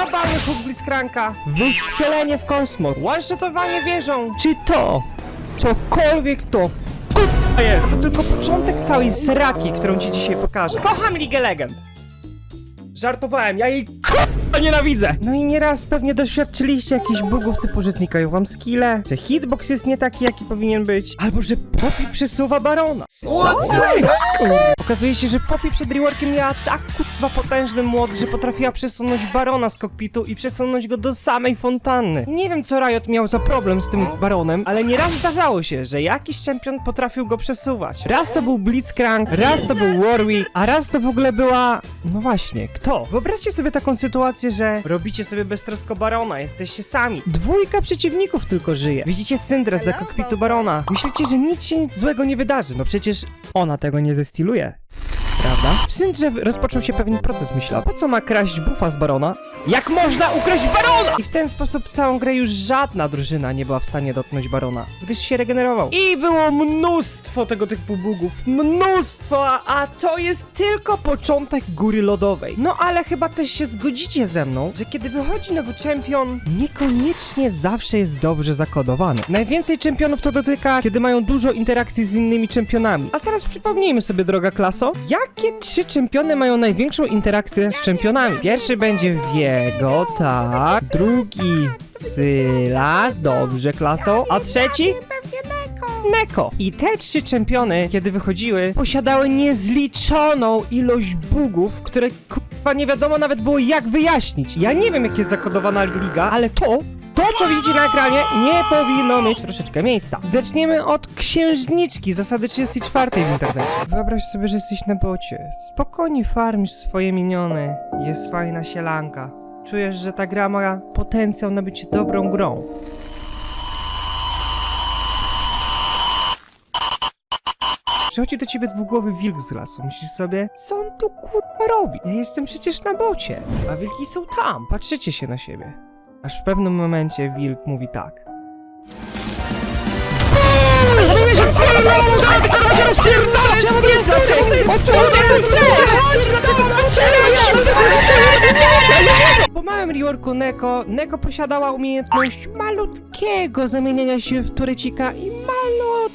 globalny huk Blitzcranka, wystrzelenie w kosmos, one-shotowanie wieżą, czy to, cokolwiek to k***a jest, to tylko początek całej sraki, którą ci dzisiaj pokażę. Kocham Ligę Legend. Żartowałem, ja jej k***a nienawidzę! No i nieraz pewnie doświadczyliście jakichś bugów typu, że znikają wam skille, że hitbox jest nie taki, jaki powinien być, albo że Poppy przesuwa Barona. Co? Co jest, kurwa? Okazuje się, że Poppy przed reworkiem miała tak kurwa potężny młot, że potrafiła przesunąć Barona z kokpitu i przesunąć go do samej fontanny. Nie wiem, co Riot miał za problem z tym Baronem, ale nieraz zdarzało się, że jakiś czempion potrafił go przesuwać. Raz to był Blitzcrank, raz to był Warwick, a raz to w ogóle była... No właśnie, kto? Wyobraźcie sobie taką sytuację, że robicie sobie beztrosko Barona, jesteście sami. Dwójka przeciwników tylko żyje. Widzicie Syndra za kokpitu Barona. Myślicie, że nic się złego nie wydarzy, no przecież ona tego nie zestyluje. Prawda? W Syndrze rozpoczął się pewien proces myśla. Po co ma kraść bufa z Barona? Jak można ukraść Barona? I w ten sposób całą grę już żadna drużyna nie była w stanie dotknąć Barona, gdyż się regenerował. I było mnóstwo tego typu bugów. Mnóstwo, a to jest tylko początek góry lodowej. No ale chyba też się zgodzicie ze mną, że kiedy wychodzi nowy czempion, niekoniecznie zawsze jest dobrze zakodowany. Najwięcej czempionów to dotyka, kiedy mają dużo interakcji z innymi czempionami. A teraz przypomnijmy sobie, droga klaso, jakie trzy czempiony mają największą interakcję z czempionami? Pierwszy będzie Viego, tak. Drugi Sylas, dobrze klaso. A trzeci? Neko. I te trzy czempiony, kiedy wychodziły, posiadały niezliczoną ilość bugów, które kurwa nie wiadomo nawet było jak wyjaśnić. Ja nie wiem jak jest zakodowana liga, ale to to, co widzicie na ekranie, nie powinno mieć troszeczkę miejsca. Zaczniemy od księżniczki, zasady 34 w internecie. Wyobraź sobie, że jesteś na bocie. Spokojnie farmisz swoje miniony. Jest fajna sielanka. Czujesz, że ta gra ma potencjał na bycie dobrą grą. Przychodzi do ciebie dwugłowy wilk z lasu. Myślisz sobie, co on tu kurwa robi? Ja jestem przecież na bocie, a wilki są tam. Patrzycie się na siebie. Aż w pewnym momencie wilk mówi tak. Po małym reworku Neko, Neko posiadała umiejętność malutkiego zamieniania się w turecika i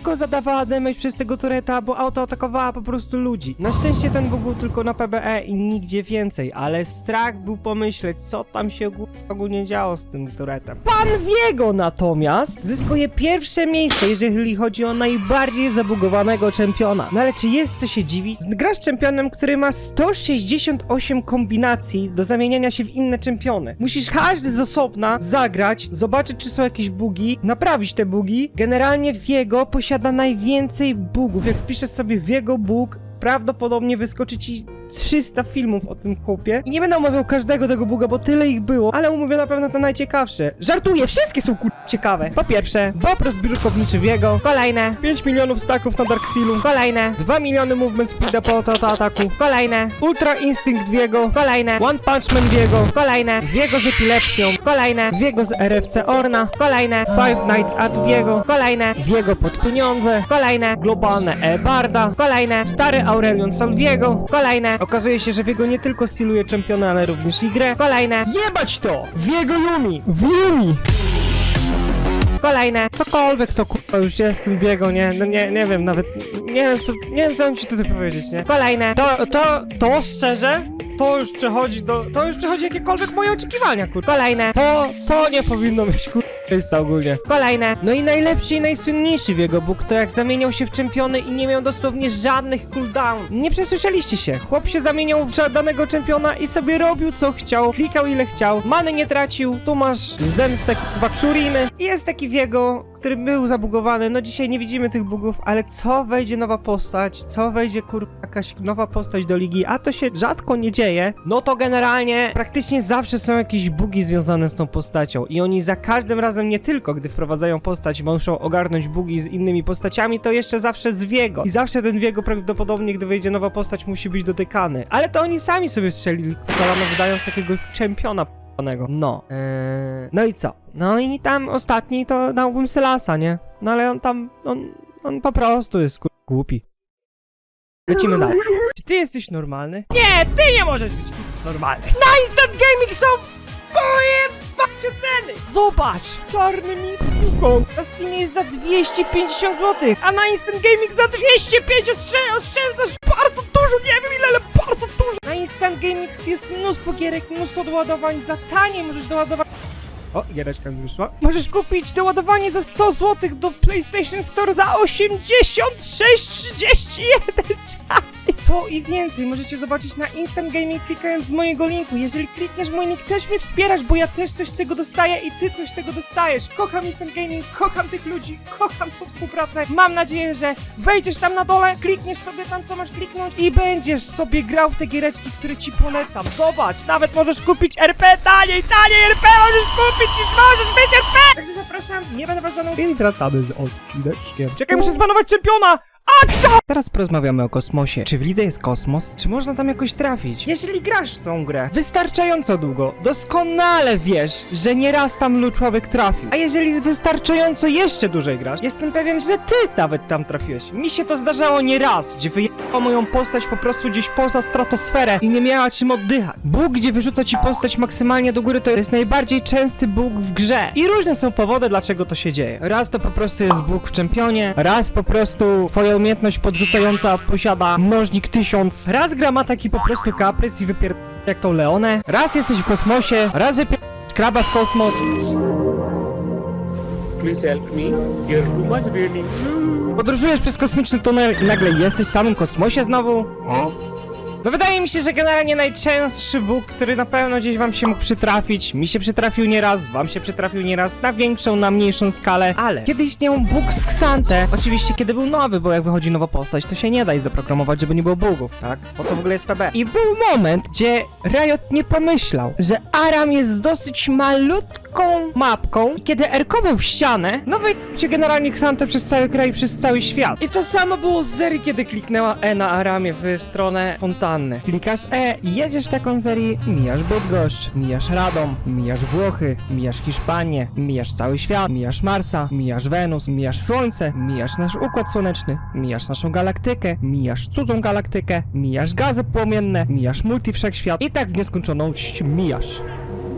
malutko zadawała damage przez tego tureta, bo auto atakowała po prostu ludzi. Na szczęście ten bóg był tylko na PBE i nigdzie więcej, ale strach był pomyśleć, co tam się ogó- ogólnie działo z tym turetem. Pan Viego natomiast zyskuje pierwsze miejsce, jeżeli chodzi o najbardziej zabugowanego czempiona. No ale czy jest co się dziwić? Grasz czempionem, który ma 168 kombinacji do zamieniania się w inne czempiony. Musisz każdy z osobna zagrać, zobaczyć czy są jakieś bugi, naprawić te bugi. Generalnie Viego posiada najwięcej bugów. Jak wpiszesz sobie Viego bug, prawdopodobnie wyskoczy ci 300 filmów o tym chłopie. I nie będę omawiał każdego tego buga, bo tyle ich było, ale umówię na pewno te najciekawsze. Żartuję, wszystkie są kur... ciekawe. Po pierwsze, Bob rozbiórkowniczy Viego. Kolejne. 5 milionów staków na Dark Sealu. Kolejne. 2 miliony movement speeda po auto ataku. Kolejne. Ultra Instinct Viego. Kolejne. One Punch Man Viego. Kolejne. Viego z epilepsją. Kolejne. Viego z RFC Orna. Kolejne. Five Nights at Viego. Kolejne. Viego pod pieniądze. Kolejne. Globalne E-Barda. Kolejne. Stary Aurelion Salviego. Kolejne. Okazuje się, że Viego nie tylko styluje czempiona, ale również i grę. Kolejne. Jebać to! Viego Yumi! W Yumi! Kolejne. Cokolwiek to kurwa już jest w tym biegu, nie? No nie, nie wiem nawet, nie wiem co, nie wiem co mam ci tutaj powiedzieć, nie? Kolejne. To, to, to szczerze, to już przechodzi do, to już przechodzi jakiekolwiek moje oczekiwania, kurwa. Kolejne. To, to nie powinno mieć kurwa ogólnie. Kolejne. No i najlepszy i najsłynniejszy w jego bóg to jak zamieniał się w czempiony i nie miał dosłownie żadnych cooldown. Nie przesłyszeliście się. Chłop się zamieniał w żadnego czempiona i sobie robił co chciał, klikał ile chciał, many nie tracił, tu masz zemstę kurwa Shurimy. I jest taki w jego, który był zabugowany, no dzisiaj nie widzimy tych bugów, ale co wejdzie nowa postać, co wejdzie kurwa jakaś nowa postać do ligi, a to się rzadko nie dzieje, no to generalnie praktycznie zawsze są jakieś bugi związane z tą postacią. I oni za każdym razem nie tylko, gdy wprowadzają postać, muszą ogarnąć bugi z innymi postaciami, to jeszcze zawsze z Viego. I zawsze ten Viego prawdopodobnie, gdy wejdzie nowa postać, musi być dotykany. Ale to oni sami sobie strzelili kolano, wydając takiego czempiona No. Eee, no i co? No i tam ostatni to dałbym Selasa, nie? No ale on tam, on, on po prostu jest kur... głupi. Lecimy dalej. Czy ty jesteś normalny? Nie, ty nie możesz być normalny. Na Instant Gaming są Zobacz! Czarny mit Wukong na Steamie jest za 250 zł, a na Instant Gaming za 205 oszczę- oszczędzasz bardzo dużo, nie wiem ile, ale bardzo Instant Gaming jest mnóstwo gierek, mnóstwo doładowań, za taniej możesz doładować... O, giereczka mi wyszła. Możesz kupić doładowanie za 100 zł do PlayStation Store za 86,31 To i więcej możecie zobaczyć na Instant Gaming klikając z mojego linku. Jeżeli klikniesz mój link, też mnie wspierasz, bo ja też coś z tego dostaję i ty coś z tego dostajesz. Kocham Instant Gaming, kocham tych ludzi, kocham tą współpracę. Mam nadzieję, że wejdziesz tam na dole, klikniesz sobie tam, co masz kliknąć i będziesz sobie grał w te giereczki, które ci polecam. Zobacz, nawet możesz kupić RP taniej, taniej RP możesz kupić i możesz mieć RP! Także zapraszam, nie będę was zanudzał. I wracamy z odcineczkiem. Czekaj, muszę zbanować czempiona! Aksa! Teraz porozmawiamy o kosmosie. Czy w lidze jest kosmos? Czy można tam jakoś trafić? Jeżeli grasz w tą grę wystarczająco długo, doskonale wiesz, że nieraz tam lu- człowiek trafił. A jeżeli wystarczająco jeszcze dłużej grasz, jestem pewien, że ty nawet tam trafiłeś. Mi się to zdarzało nieraz, gdzie wyjęło moją postać po prostu gdzieś poza stratosferę i nie miała czym oddychać. Bóg, gdzie wyrzuca ci postać maksymalnie do góry, to jest najbardziej częsty bóg w grze. I różne są powody, dlaczego to się dzieje. Raz to po prostu jest bóg w czempionie, raz po prostu twoja umiejętność podrzucająca posiada mnożnik tysiąc, raz gra ma taki po prostu kaprys i wypier... jak tą Leonę, raz jesteś w kosmosie, raz wypier... kraba w kosmos. Please help me. You're too much reading. Podróżujesz przez kosmiczny tunel i nagle jesteś w samym kosmosie znowu? No wydaje mi się, że generalnie najczęstszy Bóg, który na pewno gdzieś wam się mógł przytrafić, mi się przytrafił nieraz, wam się przytrafił nieraz, na większą, na mniejszą skalę, ale kiedy istniał Bóg z Xante, oczywiście kiedy był nowy, bo jak wychodzi nowa postać, to się nie da i zaprogramować, żeby nie było bugów, tak? Po co w ogóle jest PB? I był moment, gdzie Riot nie pomyślał, że Aram jest dosyć malutką mapką i kiedy erkował w ścianę, no wyjdzie generalnie Xante przez cały kraj przez cały świat. I to samo było z Zeri, kiedy kliknęła E na Aramie w stronę Klikasz E jedziesz taką Zeri, mijasz Bydgoszcz, mijasz Radom, mijasz Włochy, mijasz Hiszpanię, mijasz cały świat, mijasz Marsa, mijasz Wenus, mijasz Słońce, mijasz nasz Układ Słoneczny, mijasz naszą galaktykę, mijasz cudzą galaktykę, mijasz gazy płomienne, mijasz multi-wszechświat i tak w nieskończoność mijasz.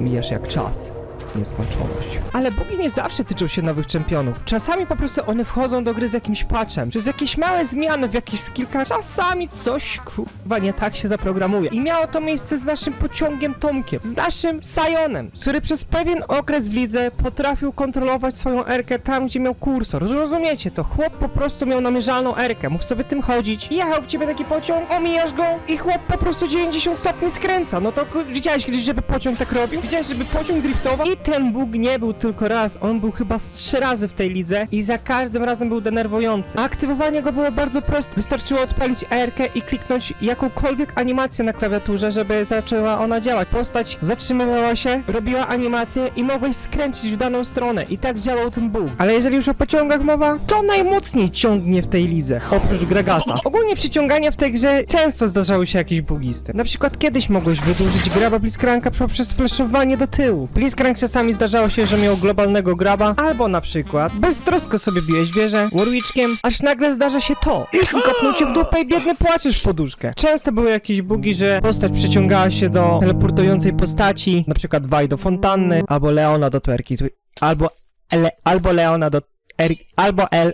Mijasz jak czas nieskończoność. Ale bugi nie zawsze tyczą się nowych czempionów. Czasami po prostu one wchodzą do gry z jakimś patchem, przez jakieś małe zmiany w jakichś skillkach. Czasami coś kurwa nie tak się zaprogramuje. I miało to miejsce z naszym pociągiem Tomkiem, z naszym Sionem, który przez pewien okres w lidze potrafił kontrolować swoją erkę tam, gdzie miał kursor. Rozumiecie to? Chłop po prostu miał namierzalną erkę, mógł sobie tym chodzić. Jechał w ciebie taki pociąg, omijasz go i chłop po prostu 90 stopni skręca. No to widziałeś kiedyś, żeby pociąg tak robił? Widziałeś, żeby pociąg driftował? I ten bóg nie był tylko raz, on był chyba z trzy razy w tej lidze i za każdym razem był denerwujący. A aktywowanie go było bardzo proste. Wystarczyło odpalić R-kę i kliknąć jakąkolwiek animację na klawiaturze, żeby zaczęła ona działać. Postać zatrzymywała się, robiła animację i mogłeś skręcić w daną stronę. I tak działał ten bóg. Ale jeżeli już o pociągach mowa, to najmocniej ciągnie w tej lidze, oprócz Gregasa. Ogólnie przyciągania w tej grze często zdarzały się jakieś bugisty. Na przykład kiedyś mogłeś wydłużyć graba Blitzcranka poprzez flashowanie do tyłu. Blitzcrank czasami zdarzało się, że miał globalnego graba, albo na przykład beztrosko sobie biłeś wieżę Warwiczkiem, aż nagle zdarza się to. Kopnął cię w dupę i biedny płaczesz w poduszkę. Często były jakieś bugi, że postać przyciągała się do teleportującej postaci, na przykład Waj do fontanny, albo Leona do twerki, albo, ele, albo Leona do Eri, albo L,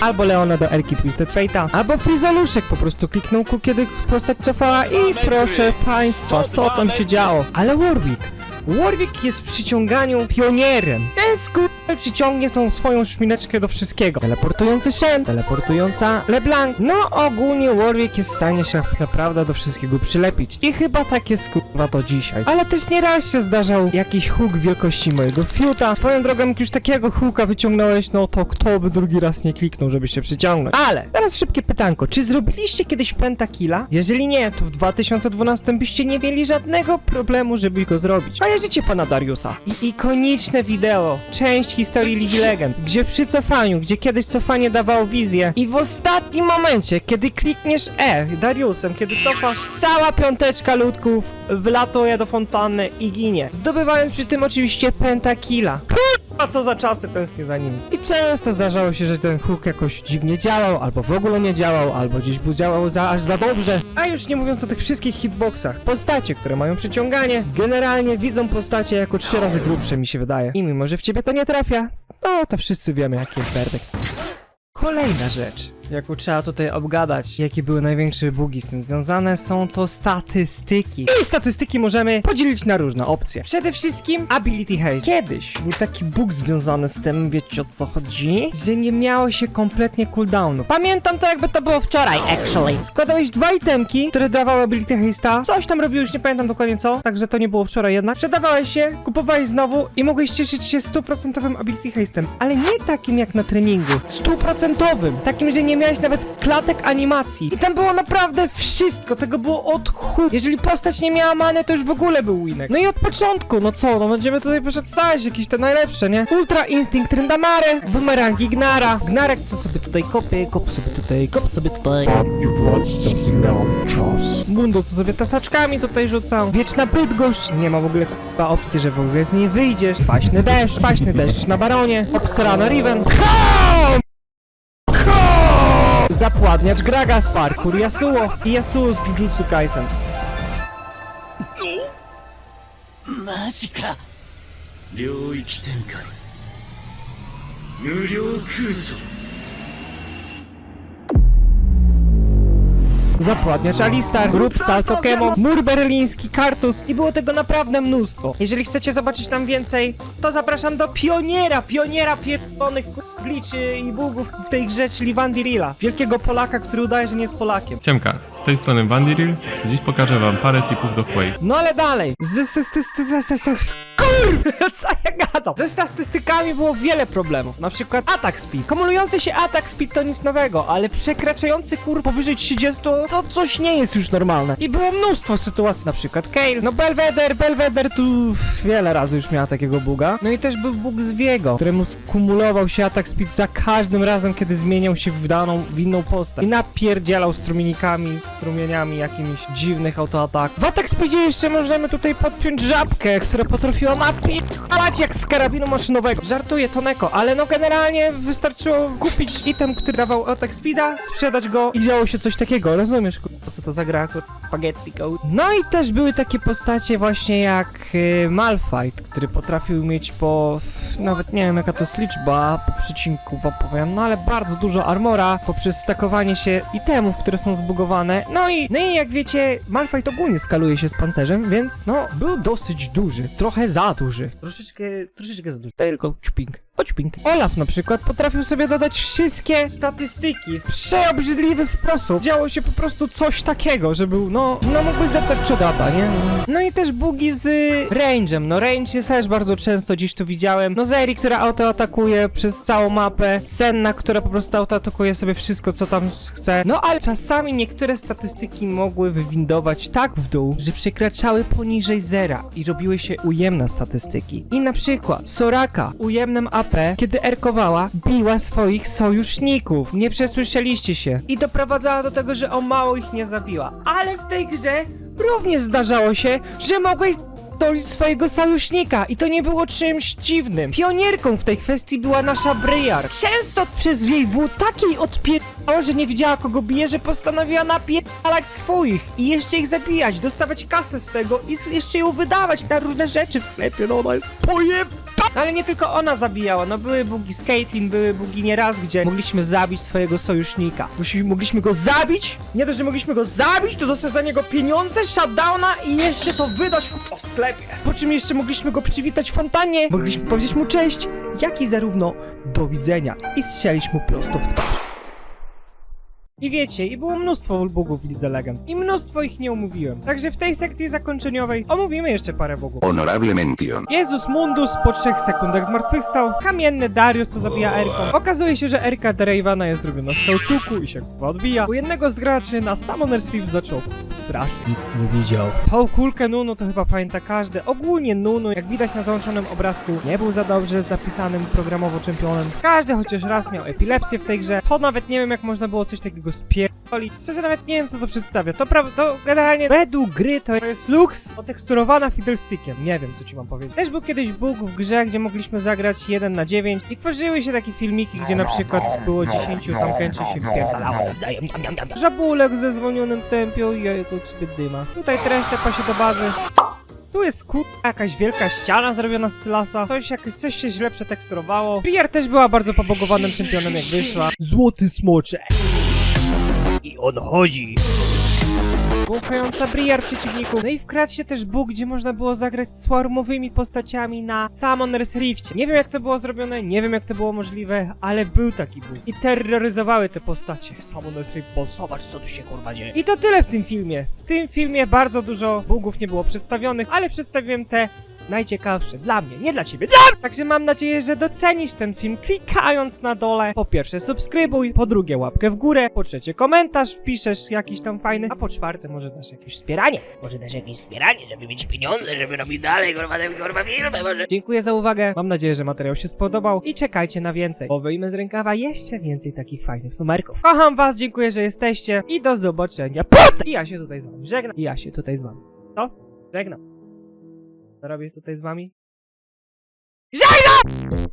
Albo Leona do Erki Twisted Fate'a, albo Frizoluszek po prostu kliknął ku, kiedy postać cofała i proszę państwa, co tam się działo? Ale Warwick, Warwick jest w przyciąganiu pionierem. Ten skup przyciągnie tą swoją szmineczkę do wszystkiego. Teleportujący Shen, teleportująca LeBlanc. No ogólnie Warwick jest w stanie się naprawdę do wszystkiego przylepić. I chyba tak jest kurwa dzisiaj. Ale też nieraz się zdarzał jakiś huk wielkości mojego fiuta. Swoją drogą, jak już takiego huka wyciągnąłeś, no to kto by drugi raz nie kliknął, żeby się przyciągnąć. Ale teraz szybkie pytanko. Czy zrobiliście kiedyś pentakilla? Jeżeli nie, to w 2012 byście nie mieli żadnego problemu, żeby go zrobić. Kojarzycie pana Dariusa? I ikoniczne wideo, część historii Ligi Legend, gdzie przy cofaniu, gdzie kiedyś cofanie dawało wizję i w ostatnim momencie, kiedy klikniesz E Dariusem, kiedy cofasz, cała piąteczka ludków wlatuje do fontanny i ginie. Zdobywając przy tym oczywiście pentakilla. A co za czasy tęsknię za nimi. I często zdarzało się, że ten hook jakoś dziwnie działał, albo w ogóle nie działał, albo gdzieś był działał za, aż za dobrze. A już nie mówiąc o tych wszystkich hitboxach. Postacie, które mają przyciąganie, generalnie widzą postacie jako trzy razy grubsze mi się wydaje. I mimo, że w ciebie to nie trafia, no to wszyscy wiemy jaki jest werdykt. Kolejna rzecz, jaką trzeba tutaj obgadać, jakie były największe bugi z tym związane, są to statystyki. I statystyki możemy podzielić na różne opcje. Przede wszystkim Ability Haze. Kiedyś był taki bug związany z tym, wiecie o co chodzi? Że nie miało się kompletnie cooldownu. Pamiętam to jakby to było wczoraj, actually. Składałeś dwa itemki, które dawały Ability Haste'a, coś tam robiłeś, nie pamiętam dokładnie co, także to nie było wczoraj jednak. Sprzedawałeś się, kupowałeś znowu i mogłeś cieszyć się stuprocentowym Ability Haste'em, ale nie takim jak na treningu. Stuprocentowym. Takim, że nie miałeś nawet klatek animacji. I tam było naprawdę wszystko, tego było od chuj. Jeżeli postać nie miała many, to już w ogóle był winek. No i od początku, no co, no będziemy tutaj przecież jakieś te najlepsze, nie? Ultra Instinct Ryndamare, Boomerang Ignara, Gnarek co sobie tutaj kopie, kop sobie tutaj, kop sobie tutaj. czas. Mundo, co sobie tasaczkami tutaj rzucał. Wieczna Bydgoszcz. Nie ma w ogóle k***a opcji, że w ogóle z niej wyjdziesz. Paśny deszcz, paśny deszcz na baronie. Obsrana Riven. Kom! Kom! Zapładniacz Gragas. Parkour Yasuo. I Yasuo z Jujutsu Kaisen. マジか領域展開無料空想 Zapładniacz Alistar, Rób Salto Kemo, Mur Berliński, Kartus i było tego naprawdę mnóstwo. Jeżeli chcecie zobaczyć tam więcej, to zapraszam do pioniera, pioniera pierdolonych gliczy i bugów w tej grze, czyli Vandirilla. Wielkiego Polaka, który udaje, że nie jest Polakiem. Siemka, z tej strony Vandiril. Dziś pokażę wam parę tipów do Huey. No ale dalej. Z, z, z, z, z, z, z! Co ja gadam? Ze statystykami było wiele problemów. Na przykład atak speed. Kumulujący się atak speed to nic nowego, ale przekraczający kur powyżej 30 to coś nie jest już normalne. I było mnóstwo sytuacji, na przykład Kale. No Belvedere, Belvedere tu wiele razy już miała takiego buga. No i też był bug z Viego, któremu skumulował się atak speed za każdym razem, kiedy zmieniał się w daną, w inną postać. I napierdzielał strumienikami, strumieniami jakimiś dziwnych autoataków. W atak speedzie jeszcze możemy tutaj podpiąć żabkę, która potrafiła napierdalać jak z karabinu maszynowego. Żartuję, Toneko, ale no generalnie wystarczyło kupić item, który dawał atak speeda, sprzedać go i działo się coś takiego. Rozumiesz, kurwa, co to za gra, kurwa, spaghetti code. No i też były takie postacie właśnie jak y, Malphite, który potrafił mieć po... f- nawet nie wiem jaka to jest liczba, po przecinku powiem, no ale bardzo dużo armora poprzez stakowanie się itemów, które są zbugowane. No i, no i jak wiecie, Malphite ogólnie skaluje się z pancerzem, więc no, był dosyć duży, trochę za duży. Troszeczkę, troszeczkę za duży. Tylko ćpink. O ćpink. Olaf na przykład potrafił sobie dodać wszystkie statystyki w przeobrzydliwy sposób. Działo się po prostu coś takiego, że był, no, no mógłby zdeptać czogata, nie? No i też bugi z range'em. No range jest też bardzo często gdzieś tu widziałem. No Zeri, która autoatakuje przez całą mapę. Senna, która po prostu autoatakuje sobie wszystko, co tam chce. No ale czasami niektóre statystyki mogły wywindować tak w dół, że przekraczały poniżej zera i robiły się ujemne statystyki. I na przykład Soraka ujemnym AP, kiedy erkowała, biła swoich sojuszników. Nie przesłyszeliście się. I doprowadzała do tego, że o mało ich nie zabiła. Ale w tej grze również zdarzało się, że mogłeś dolić swojego sojusznika i to nie było czymś dziwnym. Pionierką w tej kwestii była nasza Briar. Często przez jej W takiej odpierało, że nie wiedziała kogo bije, że postanowiła napierdalać swoich i jeszcze ich zabijać, dostawać kasę z tego i jeszcze ją wydawać na różne rzeczy w sklepie. No ona jest pojeb... No ale nie tylko ona zabijała, no były bugi z Caitlyn, były bugi nieraz, gdzie mogliśmy zabić swojego sojusznika. Musi, mogliśmy go zabić, nie dość, że mogliśmy go zabić, to dostać za niego pieniądze, shutdowna i jeszcze to wydać w sklepie. Po czym jeszcze mogliśmy go przywitać w fontannie, mogliśmy powiedzieć mu cześć, jak i zarówno do widzenia i strzelić mu prosto w twarz. I wiecie, i było mnóstwo bugów w Lidze Legend. I mnóstwo ich nie omówiłem. Także w tej sekcji zakończeniowej omówimy jeszcze parę bugów. Honorable mención. Jezus Mundus po trzech sekundach zmartwychwstał. Kamienny Darius, co zabija Erką. Okazuje się, że Erka Derejwana jest zrobiona z kauczuku i się chyba odbija. U jednego z graczy na Summoner's Rift zaczął strasznie. Nic nie widział. Tą kulkę Nunu to chyba pamięta każdy. Ogólnie Nunu, jak widać na załączonym obrazku, nie był za dobrze zapisanym programowo czempionem. Każdy chociaż raz miał epilepsję w tej grze. To nawet nie wiem, jak można było coś takiego spier... Oli, szczerze nawet nie wiem co to przedstawia. To, pra- to generalnie według gry to jest Lux oteksturowana fiddlestickiem. Nie wiem co ci mam powiedzieć. Też był kiedyś bóg w grze, gdzie mogliśmy zagrać 1 na 9 i tworzyły się takie filmiki, gdzie na przykład było 10 tam kręczy się wpierdalało wzajem. Niam, niam, niam, niam. Żabulek ze zwolnionym tempio i jajko sobie dyma. Tutaj treść tepa się do bazy. Tu jest kut, jakaś wielka ściana zrobiona z sylasa. Coś, coś się źle przeteksturowało. Briar też była bardzo pobogowanym czempionem jak wyszła. Złoty smocze. I on chodzi. Błąkająca Briar przeciwników. No i wkradł się też Bóg, gdzie można było zagrać z swarmowymi postaciami na Summoner's Rifcie. Nie wiem jak to było zrobione, nie wiem jak to było możliwe, ale był taki Bóg. I terroryzowały te postacie. Summoner's Rift, bo zobacz co tu się kurwa dzieje. I to tyle w tym filmie. W tym filmie bardzo dużo bugów nie było przedstawionych, ale przedstawiłem te najciekawsze dla mnie, nie dla ciebie. Dla! Także mam nadzieję, że docenisz ten film klikając na dole. Po pierwsze subskrybuj, po drugie łapkę w górę, po trzecie komentarz wpiszesz jakiś tam fajny, a po czwarte może dasz jakieś wspieranie. Może też jakieś wspieranie, żeby mieć pieniądze, żeby robić dalej, kurwa, te kurwa filmy, może... Dziękuję za uwagę, mam nadzieję, że materiał się spodobał i czekajcie na więcej, bo wyjmę z rękawa jeszcze więcej takich fajnych numerków. Kocham was, dziękuję, że jesteście i do zobaczenia. Potem! I ja się tutaj z wami żegnam. I ja się tutaj z wami. Co? Żegnam. Robię tutaj z wami? Żegnam!